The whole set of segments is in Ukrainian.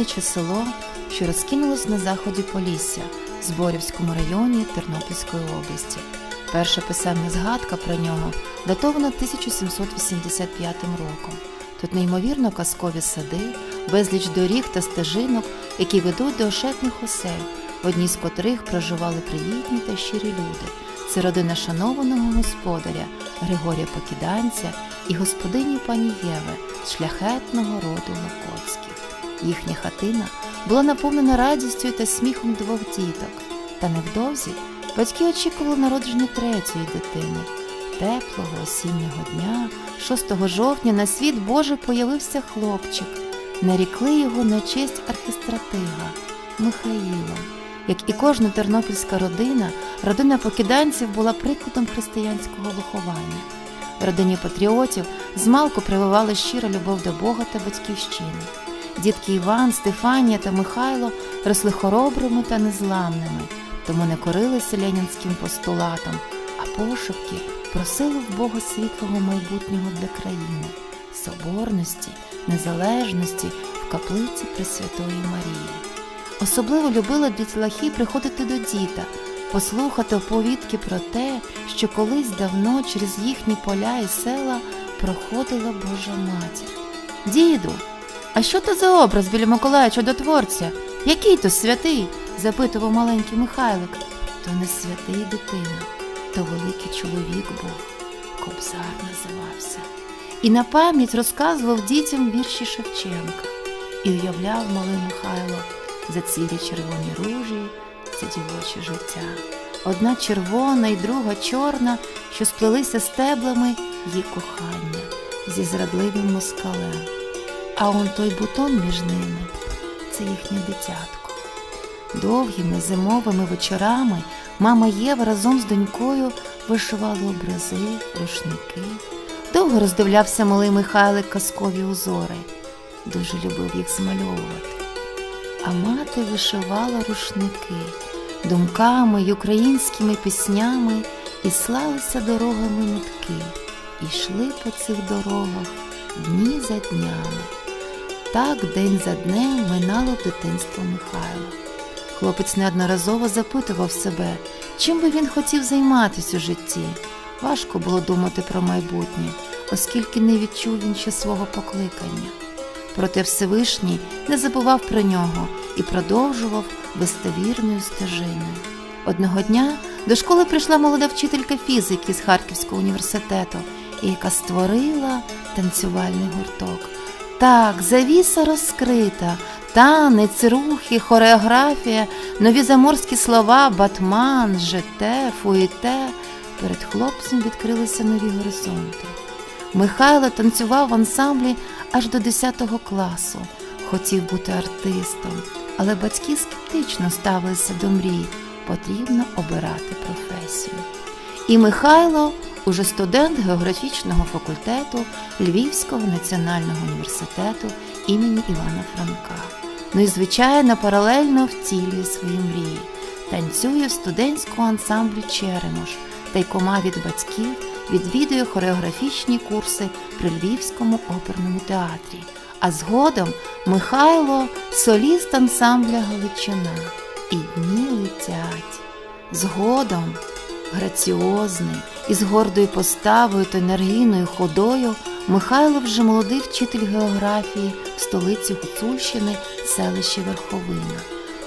Мальовниче село, що розкинулось на заході Полісся в Зборівському районі Тернопільської області. Перша писемна згадка про нього датована 1785 роком. Тут неймовірно казкові сади, безліч доріг та стежинок, які ведуть до ошетних осель, в одній з котрих проживали привітні та щирі люди. Це родина шанованого господаря Григорія Покіданця і господині пані Єви з шляхетного роду Локоцьких. Їхня хатина була наповнена радістю та сміхом двох діток. Та невдовзі батьки очікували народження третьої дитини. Теплого осіннього дня, 6 жовтня, на світ Божий появився хлопчик. Нарікли його на честь архистратига Михаїла. Як і кожна тернопільська родина, родина покиданців була прикладом християнського виховання. Родині патріотів змалку прививали щира любов до Бога та батьківщини. Дітки Іван, Стефанія та Михайло росли хоробрими та незламними, тому не корилися ленінським постулатом, а пошепки просили в Бога світлого майбутнього для країни, соборності, незалежності в каплиці Пресвятої Марії. Особливо любили дітлахи приходити до діта, послухати оповідки про те, що колись давно через їхні поля і села проходила Божа матір. Діду, а що то за образ біля Миколая Чудотворця? Який то святий? запитував маленький Михайлик. То не святий дитина, то великий чоловік був, кобзар називався. І на пам'ять розказував дітям вірші Шевченка і уявляв малий Михайло зацвілі червоні ружі, це дівоче життя. Одна червона і друга чорна, що сплелися стеблами її кохання зі зрадливим москалем. А он той бутон між ними це їхнє дитятко. Довгими зимовими вечорами мама Єва разом з донькою вишивала образи, рушники. Довго роздивлявся малий Михайлик казкові узори, дуже любив їх змальовувати. А мати вишивала рушники думками й українськими піснями і слалися дорогами нитки, і йшли по цих дорогах дні за днями. Так день за днем минало дитинство Михайла. Хлопець неодноразово запитував себе, чим би він хотів займатися у житті. Важко було думати про майбутнє, оскільки не відчув він ще свого покликання. Проте Всевишній не забував про нього і продовжував вестовірною стежиною. Одного дня до школи прийшла молода вчителька фізики з Харківського університету, яка створила танцювальний гурток. Так, завіса розкрита, танець, рухи, хореографія, нові заморські слова, батман, жете, фуїте. Перед хлопцем відкрилися нові горизонти. Михайло танцював в ансамблі аж до 10 класу, хотів бути артистом, але батьки скептично ставилися до мрій, потрібно обирати професію. І Михайло, уже студент географічного факультету Львівського національного університету імені Івана Франка. Ну і, звичайно, паралельно втілює свої мрії, танцює в студентському ансамблі Черемош та й кома від батьків відвідує хореографічні курси при Львівському оперному театрі. А згодом Михайло соліст ансамбля Галичина. І дні летять. Згодом граціозний і з гордою поставою та енергійною ходою Михайло вже молодий вчитель географії в столиці Гуцульщини, селищі Верховина.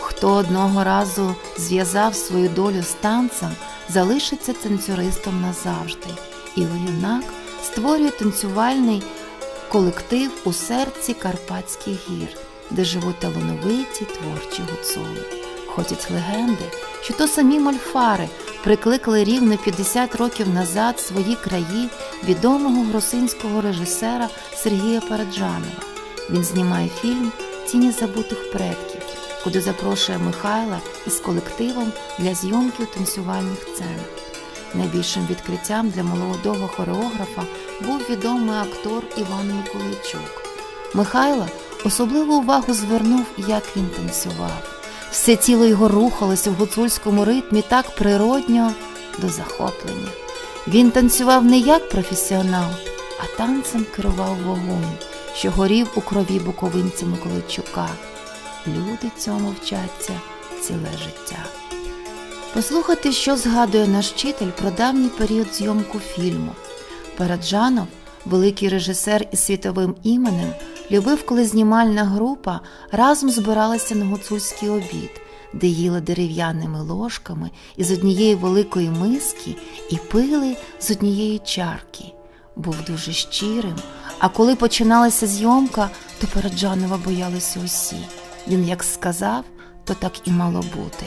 Хто одного разу зв'язав свою долю з танцем, залишиться танцюристом назавжди, і юнак створює танцювальний колектив у серці Карпатських гір, де живуть талановиті творчі гуцули. Ходять легенди, що то самі мольфари прикликали рівно 50 років назад свої краї відомого гросинського режисера Сергія Параджанова. Він знімає фільм Тіні забутих предків, куди запрошує Михайла із колективом для зйомки у танцювальних сценах. Найбільшим відкриттям для молодого хореографа був відомий актор Іван Миколайчук. Михайло особливу увагу звернув, як він танцював. Все тіло його рухалося в гуцульському ритмі так природньо до захоплення. Він танцював не як професіонал, а танцем керував вогонь, що горів у крові буковинця Миколайчука. Люди цьому вчаться ціле життя. Послухайте, що згадує наш вчитель про давній період зйомку фільму. Параджанов, великий режисер із світовим іменем, любив, коли знімальна група разом збиралася на гуцульський обід, де їли дерев'яними ложками із однієї великої миски і пили з однієї чарки. Був дуже щирим, а коли починалася зйомка, то Параджанова боялися усі. Він як сказав, то так і мало бути.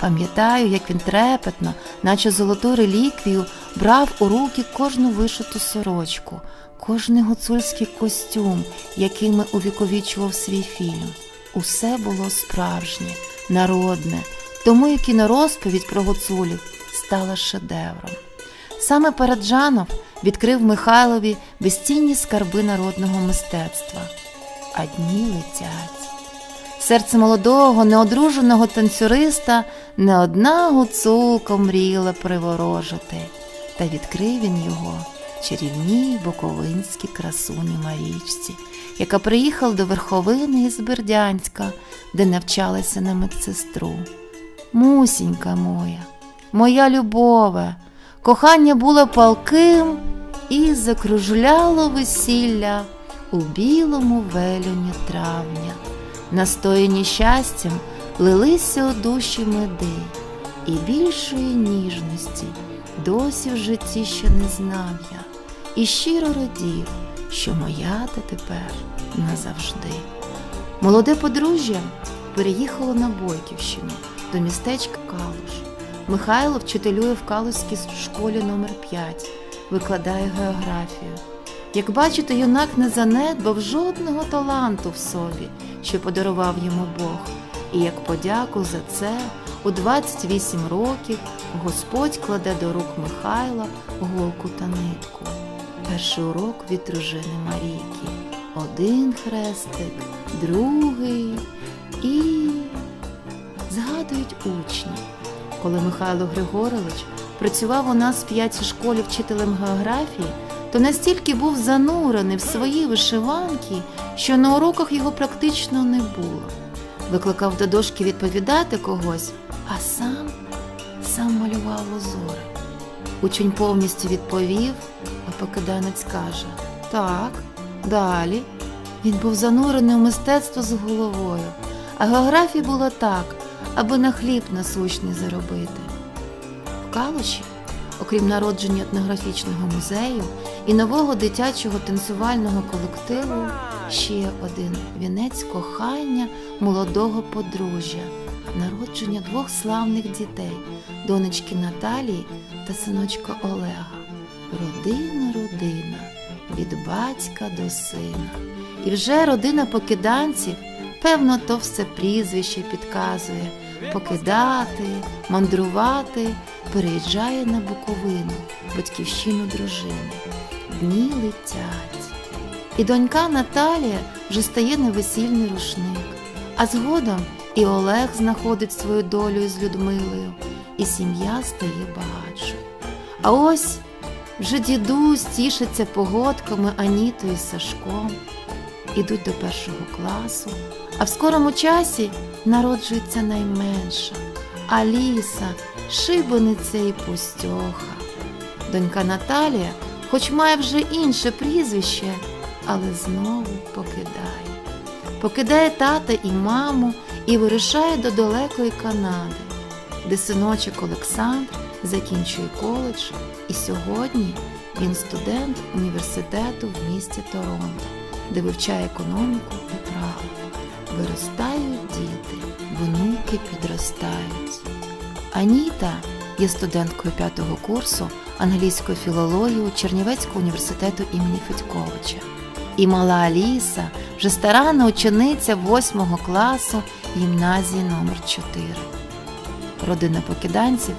Пам'ятаю, як він трепетно, наче золоту реліквію, брав у руки кожну вишиту сорочку, кожний гуцульський костюм, якими увіковічував свій фільм. Усе було справжнє, народне, тому і кінорозповідь про гуцулів стала шедевром. Саме Параджанов відкрив Михайлові безцінні скарби народного мистецтва. А дні летять. Серце молодого, неодруженого танцюриста не одна гуцулка мріяла приворожити, та відкрив він його чарівній буковинській красуні Марічці, яка приїхала до Верховини із Бердянська, де навчалася на медсестру. Мусінька моя, моя любове, кохання було палким і закружляло весілля у білому велюні травня. Настояні щастям лилися у душі меди, і більшої ніжності досі в житті ще не знав я, і щиро радів, що моя та тепер назавжди. Молоде подружжя переїхало на Бойківщину до містечка Калуш. Михайло вчителює в Калузькій школі номер 5 викладає географію. Як бачите, юнак не занедбав жодного таланту в собі, що подарував йому Бог, і як подяку за це у 28 років Господь кладе до рук Михайла голку та нитку. Перший урок від дружини Марійки. Один хрестик, другий і згадують учні. Коли Михайло Григорович працював у нас в п'ятій школі вчителем географії, то настільки був занурений в свої вишиванки, що на уроках його практично не було. Викликав до дошки відповідати когось, а сам сам малював узори. Учень повністю відповів, а покиданець каже: Так, далі. Він був занурений у мистецтво з головою, а географія була так, аби на хліб насущний заробити. В Калуші, окрім народження етнографічного музею і нового дитячого танцювального колективу, ще один вінець кохання молодого подружжя, народження двох славних дітей, донечки Наталії та синочка Олега. Родина, родина, від батька до сина. І вже родина покиданців, певно, то все прізвище підказує покидати, мандрувати, переїжджає на Буковину, батьківщину дружини. Дні летять. І донька Наталія вже стає на весільний рушник, а згодом і Олег знаходить свою долю із Людмилою, і сім'я стає багатшою. А ось вже дідусь тішиться погодками Анітою і Сашком, ідуть до першого класу, а в скорому часі народжується найменша Аліса, шибениця і пустьоха. Донька Наталія, хоч має вже інше прізвище, але знову покидає. Покидає тата і маму і вирушає до далекої Канади, де синочок Олександр закінчує коледж, і сьогодні він студент університету в місті Торонто, де вивчає економіку і право. Виростають діти, внуки підростають. Аніта є студенткою п'ятого курсу англійської філології у Чернівецького університету імені Федьковича. І мала Аліса вже старанна учениця восьмого класу гімназії номер 4 Родина покиданців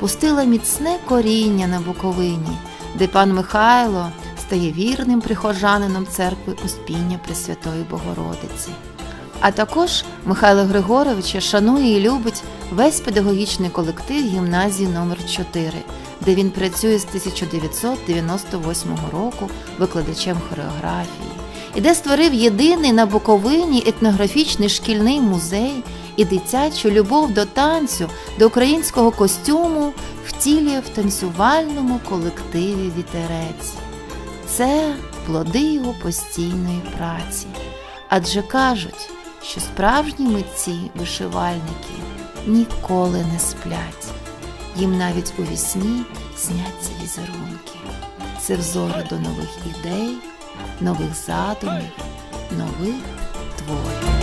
пустила міцне коріння на Буковині, де пан Михайло стає вірним прихожанином церкви Успіння Пресвятої Богородиці. А також Михайло Григоровича шанує і любить весь педагогічний колектив гімназії номер 4 де він працює з 1998 року викладачем хореографії. і де створив єдиний на Буковині етнографічний шкільний музей і дитячу любов до танцю, до українського костюму втілює в танцювальному колективі вітерець. Це плоди його постійної праці. Адже кажуть, що справжні митці вишивальники ніколи не сплять. Їм навіть у вісні сняться візерунки. Це взори до нових ідей, нових задумів, нових творів.